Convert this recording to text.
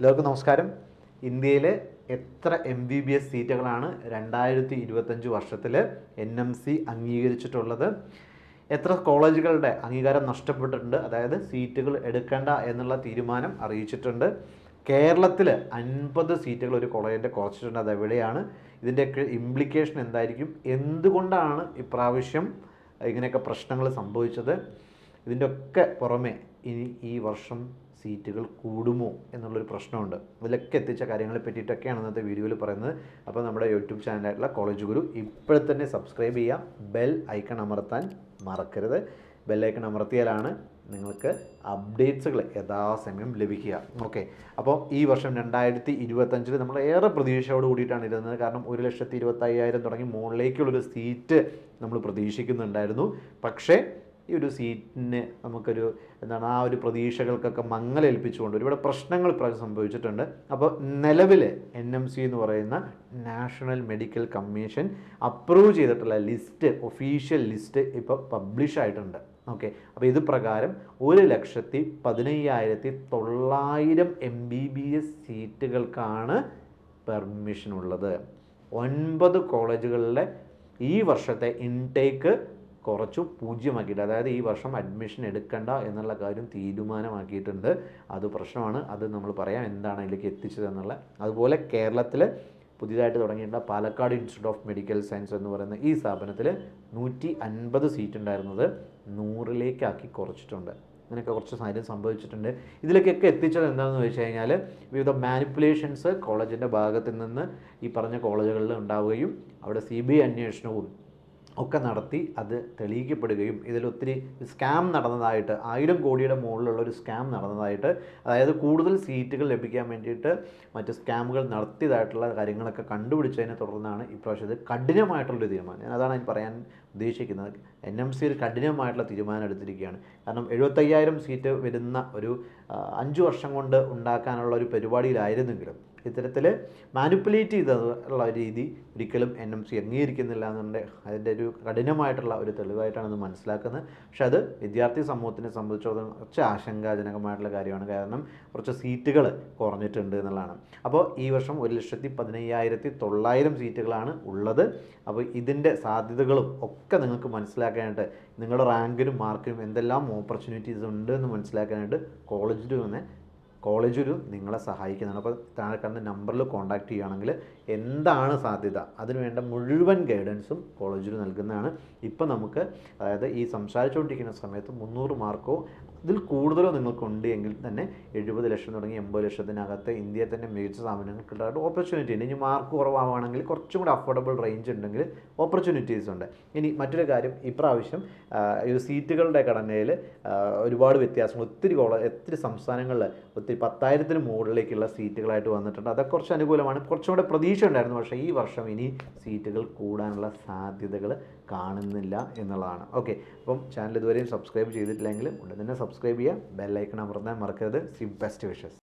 എല്ലാവർക്കും നമസ്കാരം. ഇന്ത്യയിൽ എത്ര എം ബി ബി എസ് സീറ്റുകളാണ് രണ്ടായിരത്തി ഇരുപത്തഞ്ച് വർഷത്തിൽ എൻ എം സി അംഗീകരിച്ചിട്ടുള്ളത്? എത്ര കോളേജുകളുടെ അംഗീകാരം നഷ്ടപ്പെട്ടിട്ടുണ്ട്? അതായത് സീറ്റുകൾ എടുക്കേണ്ട എന്നുള്ള തീരുമാനം അറിയിച്ചിട്ടുണ്ട്. കേരളത്തിൽ അൻപത് സീറ്റുകൾ ഒരു കോളേജിന്റെ കുറച്ചിട്ടുണ്ട് അത് എവിടെയാണ്? ഇതിന്റെയൊക്കെ ഇംപ്ലിക്കേഷൻ എന്തായിരിക്കും? എന്തുകൊണ്ടാണ് ഇപ്രാവശ്യം ഇങ്ങനെയൊക്കെ പ്രശ്നങ്ങൾ സംഭവിച്ചത്? ഇതിന്റെയൊക്കെ പുറമെ ഇനി ഈ വർഷം സീറ്റുകൾ കൂടുമോ എന്നുള്ളൊരു പ്രശ്നമുണ്ട്. ഇതിലൊക്കെ എത്തിച്ച കാര്യങ്ങളെ പറ്റിയിട്ടൊക്കെയാണ് ഇന്നത്തെ വീഡിയോയിൽ പറയുന്നത്. അപ്പോൾ നമ്മുടെ യൂട്യൂബ് ചാനലായിട്ടുള്ള കോളേജ് ഗുരു ഇപ്പോഴെ തന്നെ സബ്സ്ക്രൈബ് ചെയ്യാം ബെൽ ഐക്കൺ അമർത്താൻ മറക്കരുത്. ബെൽ ഐക്കൺ അമർത്തിയാലാണ് നിങ്ങൾക്ക് അപ്ഡേറ്റ്സുകൾ യഥാസമയം ലഭിക്കുക. ഓക്കെ. അപ്പോൾ ഈ വർഷം രണ്ടായിരത്തി ഇരുപത്തഞ്ചിൽ നമ്മൾ ഏറെ പ്രതീക്ഷയോട് കൂടിയിട്ടാണ് ഇരുന്നത്. കാരണം ഒരു ലക്ഷത്തി ഇരുപത്തയ്യായിരം തുടങ്ങി മുകളിലേക്കുള്ളൊരു സീറ്റ് നമ്മൾ പ്രതീക്ഷിക്കുന്നുണ്ടായിരുന്നു. പക്ഷേ ഈ ഒരു സീറ്റിന് നമുക്കൊരു എന്താണ് ആ ഒരു പ്രതീക്ഷകൾക്കൊക്കെ മങ്ങലേൽപ്പിച്ചുകൊണ്ട് ഒരുപാട് പ്രശ്നങ്ങൾ സംഭവിച്ചിട്ടുണ്ട്. അപ്പോൾ നിലവിൽ എൻ എം സി എന്ന് പറയുന്ന നാഷണൽ മെഡിക്കൽ കമ്മീഷൻ അപ്രൂവ് ചെയ്തിട്ടുള്ള ലിസ്റ്റ് ഒഫീഷ്യൽ ലിസ്റ്റ് ഇപ്പോൾ പബ്ലിഷ് ആയിട്ടുണ്ട്. ഓക്കെ അപ്പോൾ ഇത് പ്രകാരം ഒരു ലക്ഷത്തി പതിനയ്യായിരത്തി തൊള്ളായിരം എം ബി ബി എസ് സീറ്റുകൾക്കാണ് പെർമിഷൻ ഉള്ളത്. ഒൻപത് കോളേജുകളിലെ ഈ വർഷത്തെ ഇൻടേക്ക് കുറച്ചു പൂജ്യമാക്കിയിട്ട് അതായത് ഈ വർഷം അഡ്മിഷൻ എടുക്കണ്ട എന്നുള്ള കാര്യം തീരുമാനമാക്കിയിട്ടുണ്ട്. അത് പ്രശ്നമാണ്. അത് നമ്മൾ പറയാം എന്താണ് അതിലേക്ക് എത്തിച്ചതെന്നുള്ള അതുപോലെ കേരളത്തിൽ പുതിയതായിട്ട് തുടങ്ങിയിട്ടുള്ള Palakkad institute of medical science എന്ന് പറയുന്ന ഈ സ്ഥാപനത്തിൽ നൂറ്റി അൻപത് സീറ്റ് ഉണ്ടായിരുന്നത് നൂറിലേക്കാക്കി കുറച്ചിട്ടുണ്ട്. അങ്ങനെയൊക്കെ കുറച്ച് കാര്യം സംഭവിച്ചിട്ടുണ്ട്. ഇതിലേക്കൊക്കെ എത്തിച്ചത് എന്താണെന്ന് വെച്ച് കഴിഞ്ഞാൽ വിവിധ മാനിപ്പുലേഷൻസ് കോളേജിന്റെ ഭാഗത്ത് നിന്ന് ഈ പറഞ്ഞ കോളേജുകളിൽ ഉണ്ടാവുകയും അവിടെ സി ബി ഐ അന്വേഷണവും ഒക്കെ നടത്തി അത് തെളിയിക്കപ്പെടുകയും ഇതിലൊത്തിരി സ്കാം നടന്നതായിട്ട് ആയിരം കോടിയുടെ മുകളിലുള്ള ഒരു സ്കാം നടന്നതായിട്ട് അതായത് കൂടുതൽ സീറ്റുകൾ ലഭിക്കാൻ വേണ്ടിയിട്ട് മറ്റ് സ്കാമുകൾ നടത്തിയതായിട്ടുള്ള കാര്യങ്ങളൊക്കെ കണ്ടുപിടിച്ചതിനെ തുടർന്നാണ് ഇപ്രാവശ്യം ഇത് കഠിനമായിട്ടുള്ളൊരു തീരുമാനം. ഞാൻ അതാണ് ഞാൻ പറയാൻ ഉദ്ദേശിക്കുന്നത്. എൻ എം സി ഒരു കഠിനമായിട്ടുള്ള തീരുമാനം എടുത്തിരിക്കുകയാണ്. കാരണം എഴുപത്തയ്യായിരം സീറ്റ് വരുന്ന ഒരു അഞ്ച് വർഷം കൊണ്ട് ഉണ്ടാക്കാനുള്ള ഒരു പരിപാടിയിലായിരുന്നെങ്കിലും ഇത്തരത്തിൽ മാനിപ്പുലേറ്റ് ചെയ്തുള്ള രീതി ഒരിക്കലും എൻ എം സി അംഗീകരിക്കുന്നില്ല എന്നുണ്ട്. അതിന്റെ ഒരു കഠിനമായിട്ടുള്ള ഒരു തെളിവായിട്ടാണ് ഇത് മനസ്സിലാക്കുന്നത്. പക്ഷെ അത് വിദ്യാർത്ഥി സമൂഹത്തിനെ സംബന്ധിച്ചിടത്തോളം കുറച്ച് ആശങ്കാജനകമായിട്ടുള്ള കാര്യമാണ്. കാരണം കുറച്ച് സീറ്റുകൾ കുറഞ്ഞിട്ടുണ്ട് എന്നുള്ളതാണ്. അപ്പോൾ ഈ വർഷം ഒരു ലക്ഷത്തി പതിനയ്യായിരത്തി തൊള്ളായിരം സീറ്റുകളാണ് ഉള്ളത്. അപ്പോൾ ഇതിന്റെ സാധ്യതകളും ഒക്കെ നിങ്ങൾക്ക് മനസ്സിലാക്കാനായിട്ട് നിങ്ങളുടെ റാങ്കിനും മാർക്കിനും എന്തെല്ലാം ഓപ്പർച്യൂണിറ്റീസ് ഉണ്ട് എന്ന് മനസ്സിലാക്കാനായിട്ട് കോളേജിൽ വന്ന് കോളേജ് ഒരു നിങ്ങളെ സഹായിക്കുന്നതാണ്. അപ്പോൾ താഴെ കാണുന്ന നമ്പറിൽ കോൺടാക്ട് ചെയ്യുകയാണെങ്കിൽ എന്താണ് സാധ്യത? അതിനുവേണ്ട മുഴുവൻ ഗൈഡൻസും കോളേജിൽ നൽകുന്നതാണ്. ഇപ്പം നമുക്ക് അതായത് ഈ സംസാരിച്ചുകൊണ്ടിരിക്കുന്ന സമയത്ത് മുന്നൂറ് മാർക്കോ ഇതിൽ കൂടുതലോ നിങ്ങൾക്കുണ്ട് എങ്കിൽ തന്നെ എഴുപത് ലക്ഷം തുടങ്ങി എൺപത് ലക്ഷത്തിനകത്ത് ഇന്ത്യയിൽ തന്നെ മികച്ച സ്ഥാപനങ്ങൾക്കുണ്ടായിട്ട് ഓപ്പർച്യൂണിറ്റി ഉണ്ട്. ഇനി മാർക്ക് കുറവാണെങ്കിൽ കുറച്ചും കൂടി അഫോർഡബിൾ റേഞ്ച് ഉണ്ടെങ്കിൽ ഓപ്പർച്യൂണിറ്റീസ് ഉണ്ട്. ഇനി മറ്റൊരു കാര്യം ഇപ്രാവശ്യം ഈ സീറ്റുകളുടെ ഘടനയിൽ ഒരുപാട് വ്യത്യാസങ്ങൾ. ഒത്തിരി കോളേജ് ഒത്തിരി സംസ്ഥാനങ്ങളിൽ ഒത്തിരി പത്തായിരത്തിന് മുകളിലേക്കുള്ള സീറ്റുകളായിട്ട് വന്നിട്ടുണ്ട്. അതൊക്കെ കുറച്ച് അനുകൂലമാണ്. കുറച്ചും കൂടെ പ്രതീക്ഷ ഉണ്ടായിരുന്നു. പക്ഷേ ഈ വർഷം ഇനി സീറ്റുകൾ കൂടാനുള്ള സാധ്യതകൾ കാണുന്നില്ല എന്നുള്ളതാണ്. ഓക്കെ. അപ്പം ചാനൽ ഇതുവരെയും സബ്സ്ക്രൈബ് ചെയ്തിട്ടില്ലെങ്കിൽ ഉടൻ തന്നെ സബ്സ്ക്രൈബ് ചെയ്യുക. ബെല്ലൈക്കൺ അമർത്താൻ മറക്കരുത്. സി ബെസ്റ്റ് വിഷസ്.